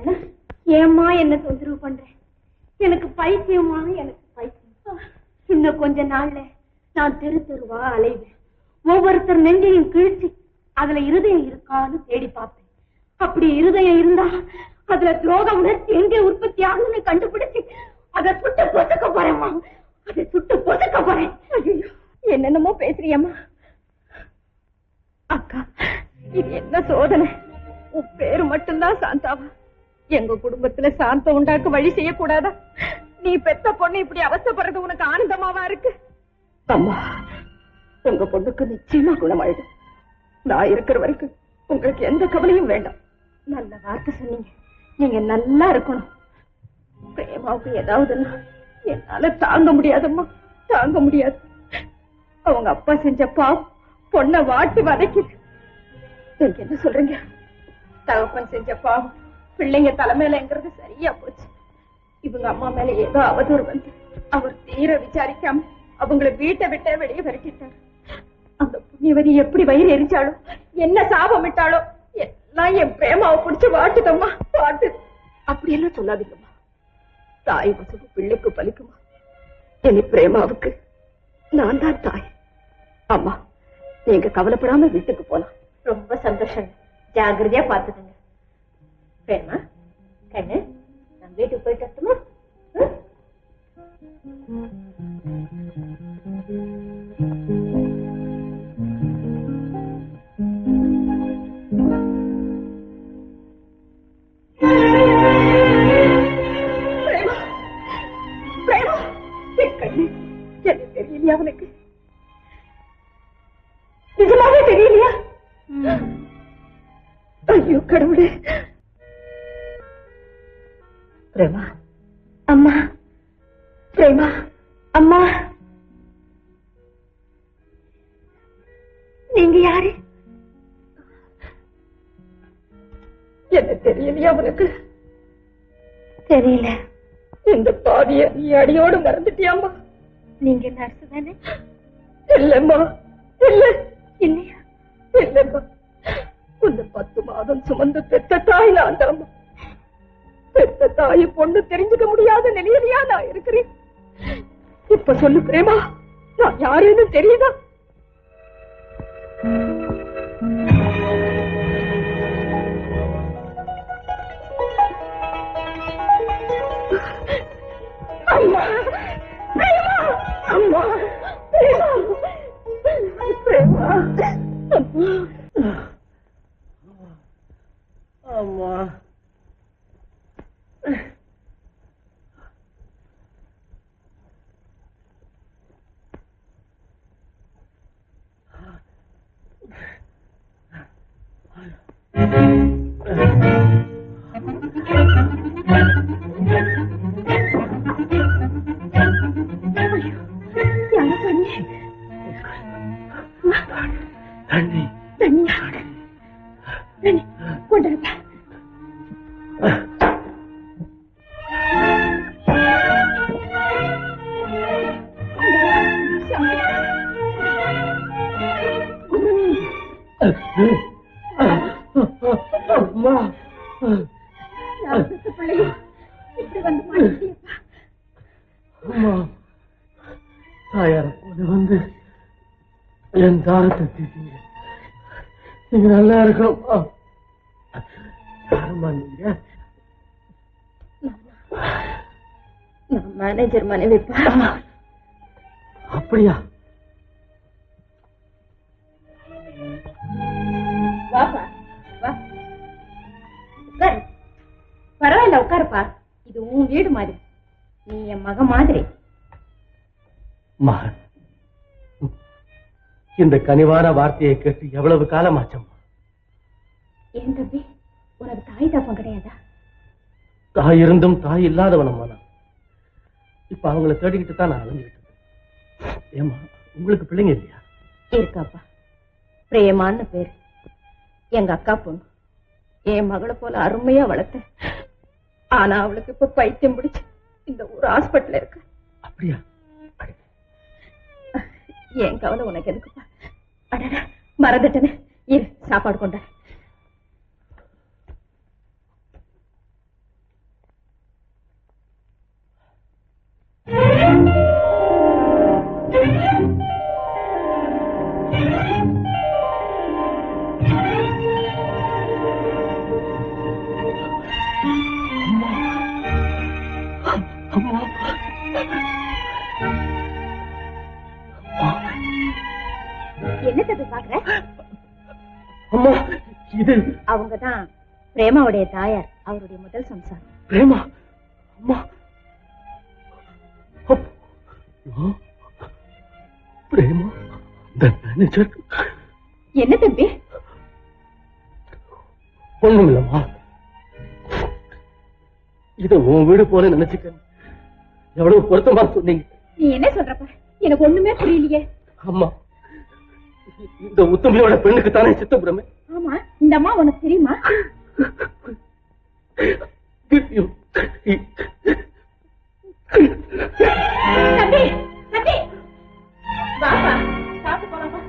என்ன? ஏம்மா என்ன தொந்தரவு பண்றேன் எனக்கு பைத்தியமா? எனக்கு பைத்தியம்? இன்னும் கொஞ்ச நாள்ல நான் தெரு தெருவா அலைவேன். ஒவ்வொருத்தர் நெஞ்சையும் கிழிச்சு அதுல இருதயம் இருக்கான்னு தேடி பார்ப்பேன். அப்படி இருதயம் இருந்தா அதுல துரோக உணர்ச்சி எங்கே உற்பத்தி ஆகுன்னு கண்டுபிடிச்சு அதை சுட்டு பொசுக்க போறேம்மா. அதை சுட்டு பொசுக்க போறேன். என்னென்னமோ பேசுறியம்மா. அக்கா இது என்ன சோதனை? உன் பேரு மட்டும்தான் சாந்தாவா? எங்க குடும்பத்துல சாந்தம் உண்டாக்க வழி செய்யக்கூடாதா? நீ பெத்த பொண்ணு இப்படி அவசப்படுறது உனக்கு ஆனந்தமாவா இருக்கு? அம்மா உங்க பொண்ணுக்கு நிச்சயமா குணமாயிடும் நான் இருக்கிற வரைக்கும் உங்களுக்கு எந்த கவலையும் வேண்டாம். நல்ல வார்த்தை சொன்னீங்க. நீங்க நல்லா இருக்கணும். பிரேமாவுக்கு ஏதாவதுன்னா என்னால தாங்க முடியாதம்மா. தாங்க முடியாது. அவங்க அப்பா செஞ்ச பாவம் பொண்ணை வாட்டி வதைக்குது. நீங்க என்ன சொல்றீங்க? தகப்பன் செஞ்ச பாவம் பிள்ளைங்க தலைமையிலங்கிறது சரியா போச்சு. இவங்க அம்மா மேல ஏதோ அவதூறு வந்து அவர் தீர விசாரிக்காம அவங்களை வீட்டை விட்டே வெளியே விரட்டிட்டார். அந்த புண்ணியவதி எப்படி வயிறு எரிச்சாலும் என்ன சாபம் விட்டாலும் எல்லாம் என் பிரேமாவை பிடிச்சு வாட்டுதம்மா வாட்டு அப்படி எல்லாம் சொல்லாதீங்கம்மா. தாய் வசவு பிள்ளைக்கு பலிக்குமா? என் பிரேமாவுக்கு நான் தான் தாய். அம்மா நீங்க கவலைப்படாம வீட்டுக்கு போலாம். ரொம்ப சந்தோஷம். ஜாகிரதையா பாத்துக்கங்க சரிம்மா கண்ணு நான் வீட்டுக்கு போயிட்டு வரட்டுமா? அம்மா பிரேமா அம்மா. நீங்க யாரு? என்ன தெரியலையா உனக்கு? தெரியல. இந்த பாதிய நீ அடியோடு மறந்துட்டியாம்மா? நீங்க நர்ஸ் தானே? இல்லம்மா இல்ல. இல்லையா? இல்லம்மா. உன்னை பத்து மாதம் சுமந்து பெத்த தாய் நான் தாம்மா. பெத்த தாய் பொண்ணு தெரிஞ்சுக்க முடியாத நிலையிலையா நான் இருக்கிறேன். இப்ப சொல்லு பிரேமா நான் யாருன்னு தெரியுதா? கொண்டு அம்மா. அம்மா தாயார போல வந்து என் தாரத்தை தீட்டீங்க நீங்க நல்லா இருக்கணும்மா யாரும்மா நீங்க நான் மேனேஜர் மனைவிப்பா அப்படியா? வாப்பா வா. உட்காரு. பரவாயில்ல உட்காருப்பா. இது உன் வீடு மாதிரி. நீ என் மக மாதிரி. மகன். இந்த கனிவான வார்த்தையை கேட்டு எவ்வளவு தம்பி உனக்கு தாய் தப்பம் கிடையாதா? தாய் இருந்தும் தாய் இல்லாதவனம்மா நான் இப்ப அவங்கள தேடிக்கிட்டு தான் நான் அலைஞ்சுக்கிட்டு ஏம்மா உங்களுக்கு பிள்ளைங்க இல்லையா? இருக்காப்பா. பிரேமான்னு பேரு. எங்க அக்கா பொண்ணு. என் மகளை போல அருமையா வளர்த்தேன் ஆனா அவளுக்கு இப்ப பைத்தியம் பிடிச்சு இந்த ஊர் ஹாஸ்பிட்டல் இருக்கு. அப்படியா? என் கவலை உனக்கு எதுக்குப்பா? அடடா மறந்துட்டேனே. இரு சாப்பாடு கொண்டா இது அவங்கதான் பிரேமாவுடைய தாயார் அவருடைய முதல் சம்சாரம். பிரேமா? அம்மா? பிரேமா? என்ன தம்பி? ஒண்ணும் இல்லம்மா இத உன் வீடு போல நினைச்சுக்க எவ்வளவு பொருத்தமா சொன்னீங்க. நீ என்ன சொல்றப்ப? எனக்கு ஒண்ணுமே புரியலையே. அம்மா இந்த உத்தமையோட பெண்ணுக்கு தானே சித்தப்புறமே ஆமா இந்த அம்மா உனக்கு தெரியுமா? தம்பி தம்பி. சாப்பிட்டு போலாமா?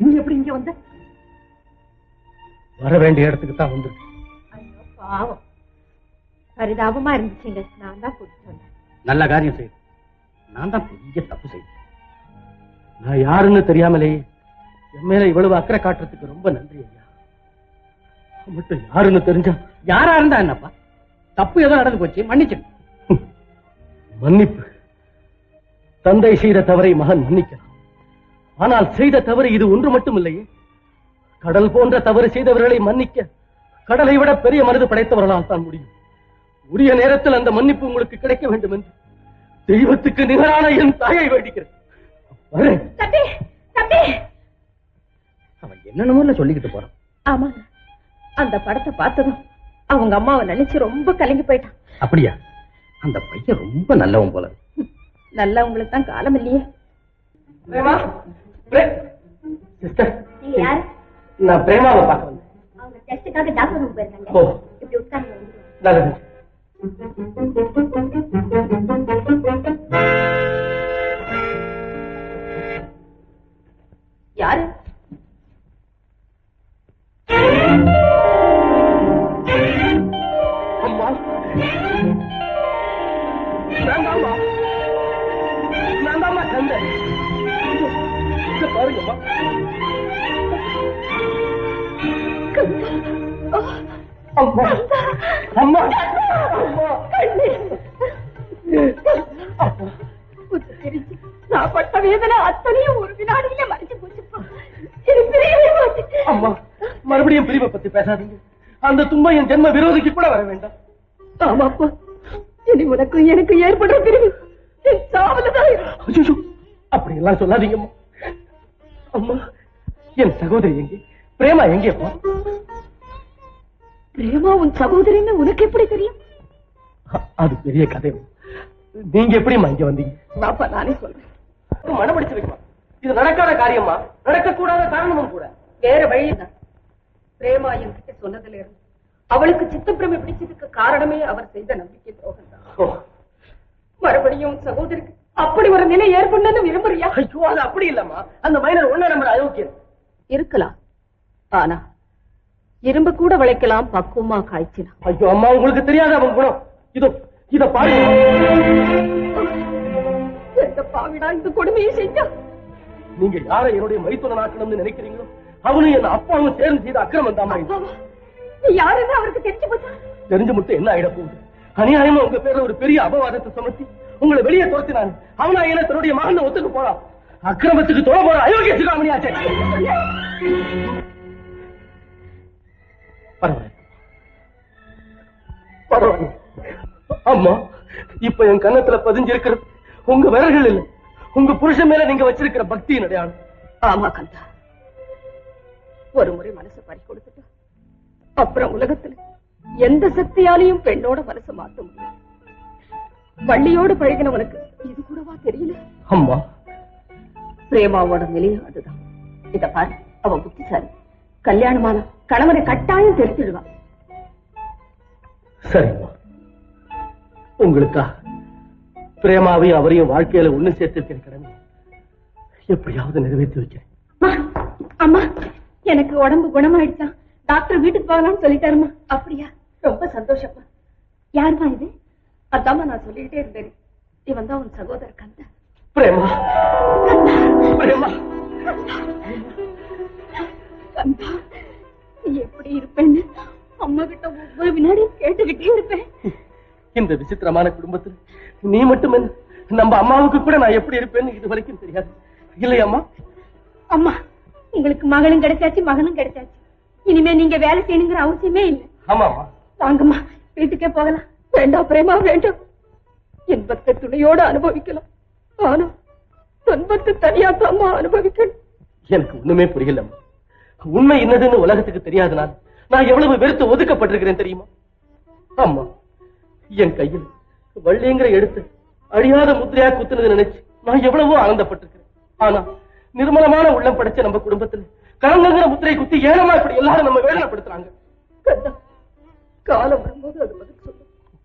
நீ எப்படி இங்க வந்த? வர வேண்டிய இடத்துக்கு தான் ஐயோ பாவம். பரிதாபமா இருந்துச்சுங்க. நான் தான் கூட்டிட்டு வந்தேன். நல்ல காரியம் செய்து நான் தான் பெரிய தப்பு செய்தேன். நான் யாருன்னு தெரியாமலே என் மேல இவ்வளவு அக்கறை காட்டுறதுக்கு ரொம்ப நன்றி ஐயா. மட்டும் யாருன்னு தெரிஞ்சா யாரா இருந்தா என்னப்பா? தப்பு ஏதோ நடந்து போச்சு மன்னிச்சு மன்னிப்பு. தந்தை செய்த தவறை மகன் மன்னிக்கலாம். ஆனால் செய்த தவறு இது ஒன்று மட்டும் இல்லையே கடல் போன்ற தவறு செய்தவர்களை மன்னிக்க கடலை விட பெரிய மனது படைத்தவர்களால் தான் முடியும். உரிய நேரத்தில் அந்த மன்னிப்பு உங்களுக்கு கிடைக்க வேண்டும் என்று தெய்வத்துக்கு நிகரான என் தாயை வேண்டிக்கிறேன். அவன் என்னென்னமோ சொல்லிக்கிட்டு போறான். ஆமாங்க. அந்த படத்தை பார்த்ததும் அவங்க அம்மாவை நினைச்சு ரொம்ப கலங்கி போயிட்டான். அப்படியா? அந்த பையன் ரொம்ப நல்லவன் போல நல்லவங்களுக்கு தான் காலம் இல்லையே. பிரேமா சிஸ்டர் நீங்க யாரு? நான் பிரேமாவை பார்க்க வந்தேன். அவங்க டெஸ்டுக்காக டாக்டர் ரூம் போயிருக்காங்க. ஓ. இப்படி உட்கார்ந்து நல்லது. யாரு? அம்மா. தந்தேன் பாருங்கம்மா. அம்மா. அம்மா. நான் பட்ட வேதனை அத்தனையும் ஒரு வினாடியில மறைச்சு அம்மா மறுபடியும் பிரிவை பத்தி பேசாதீங்க. அந்த துன்பம் என் ஜென்ம விரோதிக்கு கூட வர வேண்டாம். ஆமாப்பா. இனி உனக்கு எனக்கு ஏற்படுற பிரிவு அப்படி எல்லாம் சொல்லாதீங்கம்மா அம்மா. என் சகோதரி எங்கே? பிரேமா எங்கே அம்மா? பிரேமா உன் சகோதரின்னு உனக்கு எப்படி தெரியும்? அது பெரிய கதை நீங்க எப்படிம்மா இங்க வந்தீங்க? நானே சொல்றேன். மனப்படிச்சு வைக்கலாம் இது நடக்காத காரியமா நடக்கக்கூடாத காரணமும் கூட. வேற வழி பிரேமா என்கிட்ட சொன்னதுல இருந்து அவளுக்கு சித்தப்பிரமை பிடிச்சதுக்கு காரணமே அவர் செய்த நம்பிக்கை துரோகம் மறுபடியும் சகோதரிக்கு அப்படி ஒரு நிலை ஏற்படணும்னு விரும்புறியா? ஐயோ அது அப்படி இல்லம்மா. அந்த மைனர் ஒண்ணு நம்பர் அயோக்கியம் இருக்கலாம். ஆனா இரும்பு கூட விளைக்கலாம் பக்குவமா காய்ச்சினா ஐயோ அம்மா உங்களுக்கு தெரியாத அவன் குணம்? இதோ இத பாருங்க எந்த பாவிடா இந்த கொடுமையை செஞ்சா நீங்க யாரை என்னுடைய மைத்துன ஆக்கணும்னு நினைக்கிறீங்களோ அவனும் என் அப்பாவும் சேர்ந்து செய்த அக்கிரமம்? நீ யாருன்னு அவருக்கு தெரிஞ்சு போச்சா? தெரிஞ்சு மட்டும் என்ன ஆயிட போகுது? அநியாயமா உங்க பேர்ல ஒரு பெரிய அபவாதத்தை சுமத்தி உங்களை வெளியே துரத்தினான். அவனா என்ன தன்னுடைய மகன் ஒத்துக்கு போறான். அக்கிரமத்துக்கு தொலை போற அயோக்கிய சிகாமணியாச்சே பரவாயில்ல. பரவாயில்ல. அம்மா இப்ப என் கன்னத்துல பதிஞ்சிருக்கிறது உங்க விரல்கள் இல்ல. உங்க புருஷன் மேல நீங்க வச்சிருக்கிற பக்தியின் அடையாளம். ஆமா கந்தா. ஒரு முறை மனசை பறி கொடுத்துட்டு அப்புறம் உலகத்துல எந்த சக்தியாலையும் பெண்ணோட மனசை மாத்த முடியும் வள்ளியோடு பழகினவனுக்கு இது கூடவா தெரியல? அம்மா. பிரேமாவோட நிலையும் அதுதான். இத பாரு அவ புத்திசாலி. கல்யாணமான கணவனை கட்டாயம் தெரிஞ்சிடுவான் சரிம்மா. உங்களுக்கா? பிரேமாவையும் அவரையும் வாழ்க்கையில ஒண்ணு சேர்த்திருக்கிற கடமை எப்படியாவது நிறைவேற்றி வைக்கிறேன். அம்மா எனக்கு உடம்பு குணமாயிடுச்சா? டாக்டர் வீட்டுக்கு போகலாம்னு சொல்லிட்டாருமா? அப்படியா? ரொம்ப சந்தோஷப்பா யாருமா இது? அதாம்மா நான் சொல்லிக்கிட்டே இருந்தேன். இவன் தான் உன் சகோதரர் கந்தா. பிரேமா. பிரேமா. கந்தா எப்படி இருப்பேன்னு அம்மா கிட்ட ஒவ்வொரு வினாடியும் கேட்டுக்கிட்டே இருப்பேன். இந்த விசித்திரமான குடும்பத்தில் நீ மட்டும் என்ன நம்ம அம்மாவுக்கு கூட நான் எப்படி இருப்பேன்னு இது வரைக்கும் தெரியாது. இல்லையம்மா அம்மா. உங்களுக்கு மகளும் கிடைச்சாச்சு மகனும் கிடைச்சாச்சு. இனிமே நீங்க வேலை செய்யணுங்கிற அவசியமே இல்லை. ஆமாம்மா வாங்கம்மா வீட்டுக்கே போகலாம். வேண்டாம் பிரேமா வேண்டாம். இன்பத்தை துணையோடு அனுபவிக்கலாம். ஆனா துன்பத்தை தனியா தாம்மா அனுபவிக்கணும். எனக்கு ஒண்ணுமே புரியலம்மா உண்மை என்னதுன்னு உலகத்துக்கு தெரியாதனால நான் எவ்வளவு வெறுத்து ஒதுக்கப்பட்டிருக்கிறேன் தெரியுமா? அம்மா என் கையில் வள்ளிங்கிற எடுத்து அழியாத முத்திரையா குத்துனது நினைச்சு நான் எவ்வளவோ ஆனந்தப்பட்டிருக்கிறேன். ஆனா நிர்மலமான உள்ளம் படைச்ச நம்ம குடும்பத்துல கலங்கங்கிற முத்திரை குத்தி ஏனமா இப்படி எல்லாரும் நம்ம வேதனைப்படுத்துறாங்க? காலம் வரும்போது அது